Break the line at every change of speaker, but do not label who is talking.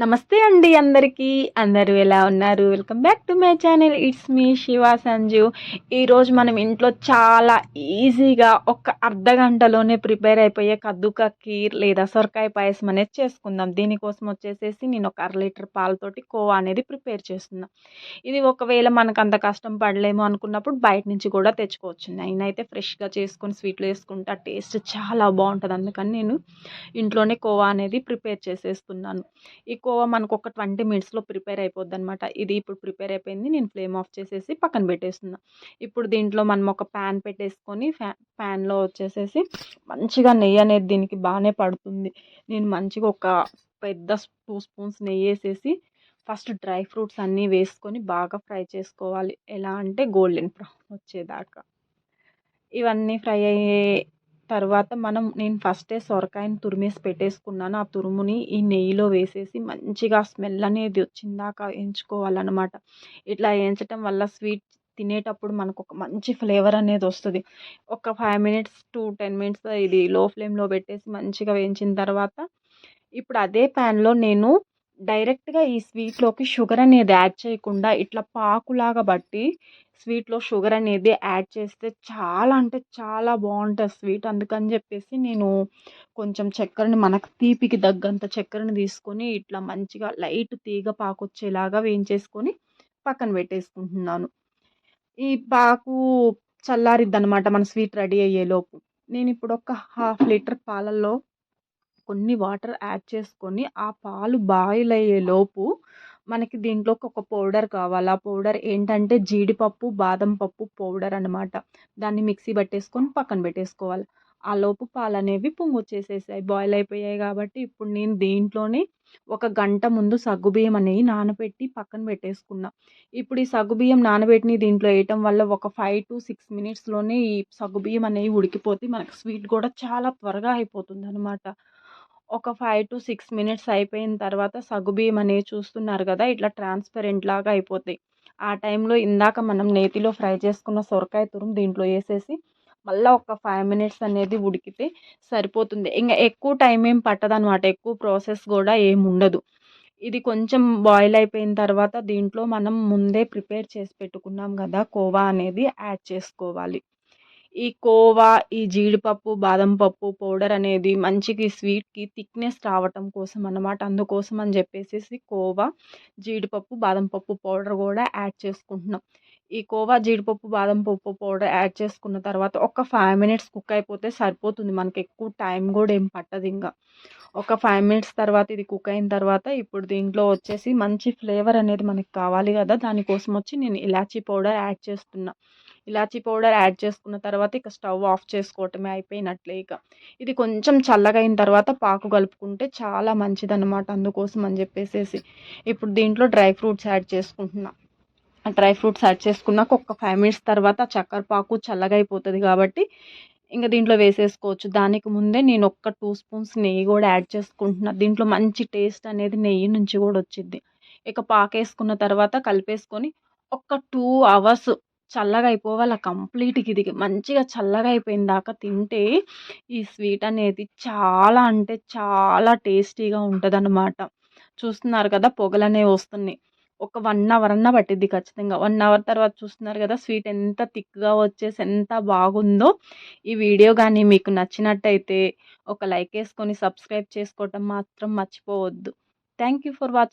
నమస్తే అండి అందరికీ. అందరూ ఎలా ఉన్నారు? Welcome back to my channel. It's me Shiva Sanju. ఈరోజు మనం ఇంట్లో చాలా ఈజీగా ఒక అర్ధ గంటలోనే ప్రిపేర్ అయిపోయే కద్దుక కీర్ లేదా సొరకాయ పాయసం అనేది చేసుకుందాం. దీనికోసం వచ్చేసేసి నేను ఒక అర లీటర్ పాలతోటి కోవా అనేది ప్రిపేర్ చేస్తున్నాను ఇది ఒకవేళ మనకు అంత కష్టం పడలేము అనుకున్నప్పుడు బయట నుంచి కూడా తెచ్చుకోవచ్చు. నేనైతే ఫ్రెష్గా చేసుకొని స్వీట్లు వేసుకుంటే టేస్ట్ చాలా బాగుంటుంది. అందుకని నేను ఇంట్లోనే కోవా అనేది ప్రిపేర్ చేసేస్తున్నాను. ఈ కోవా మనకు ఒక ట్వంటీ మినిట్స్లో ప్రిపేర్ అయిపోద్ది అనమాట ఇది ఇప్పుడు ప్రిపేర్ అయిపోయింది. నేను ఫ్లేమ్ ఆఫ్ చేసేసి పక్కన పెట్టేస్తున్నా. ఇప్పుడు దీంట్లో మనం ఒక ప్యాన్ పెట్టేసుకొని ఫ్యా ప్యాన్లో వచ్చేసేసి మంచిగా నెయ్యి అనేది దీనికి బాగానే పడుతుంది. నేను మంచిగా ఒక పెద్ద టూ స్పూన్స్ నెయ్యి వేసేసి ఫస్ట్ డ్రై ఫ్రూట్స్ అన్నీ వేసుకొని బాగా ఫ్రై చేసుకోవాలి. ఎలా అంటే గోల్డెన్ బ్రౌన్ వచ్చేదాకా. ఇవన్నీ ఫ్రై అయ్యే తర్వాత మనం నేను ఫస్టే సొరకాయని తురిమేసి పెట్టేసుకున్నాను. ఆ తురుముని ఈ నెయ్యిలో వేసేసి మంచిగా స్మెల్ అనేది వచ్చిందాక వేయించుకోవాలన్నమాట. ఇట్లా వేయించటం వల్ల స్వీట్ తినేటప్పుడు మనకు ఒక మంచి ఫ్లేవర్ అనేది వస్తుంది. ఒక five minutes to ten minutes ఇది లో ఫ్లేమ్లో పెట్టేసి మంచిగా వేయించిన తర్వాత ఇప్పుడు అదే ప్యాన్లో నేను డైరెక్ట్గా ఈ స్వీట్లోకి షుగర్ అనేది యాడ్ చేయకుండా ఇట్లా పాకులాగా బట్టి స్వీట్లో షుగర్ అనేది యాడ్ చేస్తే చాలా అంటే చాలా బాగుంటుంది స్వీట్. అందుకని చెప్పేసి నేను కొంచెం చక్కెరని మనకు తీపికి తగ్గంత చక్కెరని తీసుకొని ఇట్లా మంచిగా లైట్ తీగ పాకు వచ్చేలాగా వేయించేసుకొని పక్కన పెట్టేసుకుంటున్నాను. ఈ పాకు చల్లారిద్ది అనమాట మన స్వీట్ రెడీ అయ్యేలోపు. నేను ఇప్పుడు ఒక హాఫ్ లీటర్ పాలల్లో కొన్ని వాటర్ యాడ్ చేసుకొని ఆ పాలు బాయిల్ అయ్యేలోపు మనకి దీంట్లోకి ఒక పౌడర్ కావాలి. ఆ పౌడర్ ఏంటంటే జీడిపప్పు బాదం పప్పు పౌడర్ అనమాట దాన్ని మిక్సీ పట్టేసుకొని పక్కన పెట్టేసుకోవాలి. ఆ లోపు పాలు అనేవి పొంగొచ్చేసేసాయి. బాయిల్ అయిపోయాయి కాబట్టి ఇప్పుడు నేను దీంట్లోనే ఒక గంట ముందు సగ్గుబియ్యం అనేవి నానబెట్టి పక్కన పెట్టేసుకున్నా. ఇప్పుడు ఈ సగ్గుబియ్యం నానబెట్టిన దీంట్లో వేయటం వల్ల ఒక ఫైవ్ టు సిక్స్ మినిట్స్లోనే ఈ సగ్గుబియ్యం అనేవి ఉడికిపోతే మనకు స్వీట్ కూడా చాలా త్వరగా అయిపోతుంది అనమాట ఒక ఫైవ్ టు సిక్స్ మినిట్స్ అయిపోయిన తర్వాత సగ్గుబియ్యం అనేవి చూస్తున్నారు కదా ఇట్లా ట్రాన్స్పరెంట్ లాగా అయిపోతాయి. ఆ టైంలో ఇందాక మనం నేతిలో ఫ్రై చేసుకున్న సొరకాయ తురుము దీంట్లో వేసేసి మళ్ళీ ఒక ఫైవ్ మినిట్స్ అనేది ఉడికితే సరిపోతుంది. ఇంకా ఎక్కువ టైం ఏం పట్టదనమాట ఎక్కువ ప్రాసెస్ కూడా ఏమి ఉండదు. ఇది కొంచెం బాయిల్ అయిపోయిన తర్వాత దీంట్లో మనం ముందే ప్రిపేర్ చేసి పెట్టుకున్నాం కదా కోవా అనేది యాడ్ చేసుకోవాలి. ఈ కోవా ఈ జీడిపప్పు బాదం పప్పు పౌడర్ అనేది మంచిగా స్వీట్కి థిక్నెస్ రావటం కోసం అన్నమాట. అందుకోసం అని చెప్పేసి కోవా జీడిపప్పు బాదం పప్పు పౌడర్ కూడా యాడ్ చేసుకుంటున్నాం. ఈ కోవా జీడిపప్పు బాదం పప్పు పౌడర్ యాడ్ చేసుకున్న తర్వాత ఒక ఫైవ్ మినిట్స్ కుక్ అయిపోతే సరిపోతుంది. మనకి ఎక్కువ టైం కూడా ఏం పట్టదు ఇంకా. ఒక ఫైవ్ మినిట్స్ తర్వాత ఇది కుక్ అయిన తర్వాత ఇప్పుడు దీంట్లో వచ్చేసి మంచి ఫ్లేవర్ అనేది మనకి కావాలి కదా. దానికోసం వచ్చి నేను ఇలాచీ పౌడర్ యాడ్ చేస్తున్నా. ఇలాచీ పౌడర్ యాడ్ చేసుకున్న తర్వాత ఇక స్టవ్ ఆఫ్ చేసుకోవటమే అయిపోయినట్లే ఇక. ఇది కొంచెం చల్లగా అయిన తర్వాత పాకు కలుపుకుంటే చాలా మంచిదన్నమాట అందుకోసం అని చెప్పేసి ఇప్పుడు దీంట్లో డ్రై ఫ్రూట్స్ యాడ్ చేసుకుంటున్నా. డ్రై ఫ్రూట్స్ యాడ్ చేసుకున్నాక ఒక ఫైవ్ మినిట్స్ తర్వాత చక్కెర పాకు చల్లగా అయిపోతుంది కాబట్టి ఇంకా దీంట్లో వేసేసుకోవచ్చు. దానికి ముందే నేను ఒక్క టూ స్పూన్స్ నెయ్యి కూడా యాడ్ చేసుకుంటున్నా. దీంట్లో మంచి టేస్ట్ అనేది నెయ్యి నుంచి కూడా వచ్చింది ఇక పాకేసుకున్న తర్వాత కలిపేసుకొని ఒక టూ అవర్స్ చల్లగా అయిపోవాలి. కంప్లీట్గా ఇది మంచిగా చల్లగా అయిపోయిన దాకా తింటే ఈ స్వీట్ అనేది చాలా అంటే చాలా టేస్టీగా ఉంటుంది చూస్తున్నారు కదా పొగలనేవి వస్తున్నాయి. ఒక వన్ అవర్ అన్న పట్టిద్ది ఖచ్చితంగా. వన్ అవర్ తర్వాత చూస్తున్నారు కదా స్వీట్ ఎంత థిక్గా వచ్చేసి ఎంత బాగుందో. ఈ వీడియో కానీ మీకు నచ్చినట్టయితే ఒక లైక్ వేసుకొని సబ్స్క్రైబ్ చేసుకోవటం మాత్రం మర్చిపోవద్దు. Thank you for watching